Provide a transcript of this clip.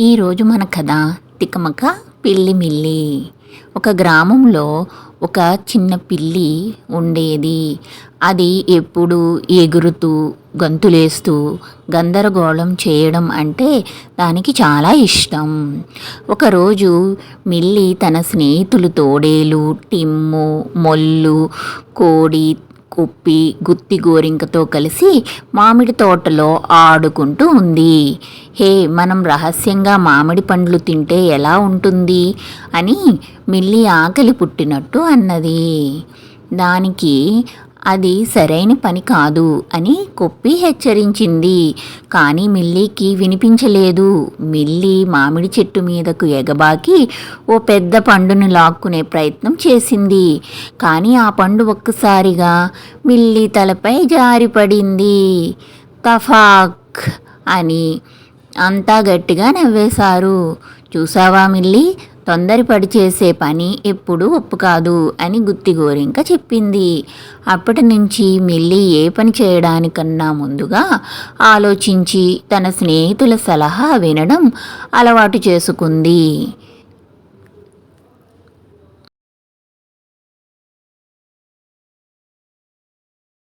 ఈరోజు మన కథ తికమక పిల్లి మిల్లి. ఒక గ్రామంలో ఒక చిన్న పిల్లి ఉండేది. అది ఎప్పుడు ఎగురుతూ గంతులేస్తూ గందరగోళం చేయడం అంటే దానికి చాలా ఇష్టం. ఒకరోజు మిల్లి తన స్నేహితులు తోడేలు టిమ్ము మొల్లు కోడి కుప్పి గుత్తి గోరింకతో కలిసి మామిడి తోటలో ఆడుకుంటూ ఉంది. హే మనం రహస్యంగా మామిడి పండ్లు తింటే ఎలా ఉంటుంది? అని మిల్లి ఆకలి పుట్టినట్టు అన్నది. దానికి అది సరైన పని కాదు అని కొప్పి హెచ్చరించింది. కానీ మిల్లీకి వినిపించలేదు. మిల్లి మామిడి చెట్టు మీదకు ఎగబాకి ఓ పెద్ద పండును లాక్కునే ప్రయత్నం చేసింది. కానీ ఆ పండు ఒక్కసారిగా మిల్లి తలపై జారిపడింది. తఫాక్ అని అంతా గట్టిగా నవ్వేశారు. చూసావా మిల్లి? తొందరపడి చేసే పని ఎప్పుడూ ఒప్పు కాదు అని గుత్తి గోరింక చెప్పింది. అప్పటి నుంచి మిల్లి ఏ పని చేయడానికన్నా ముందుగా ఆలోచించి తన స్నేహితుల సలహా వినడం అలవాటు చేసుకుంది.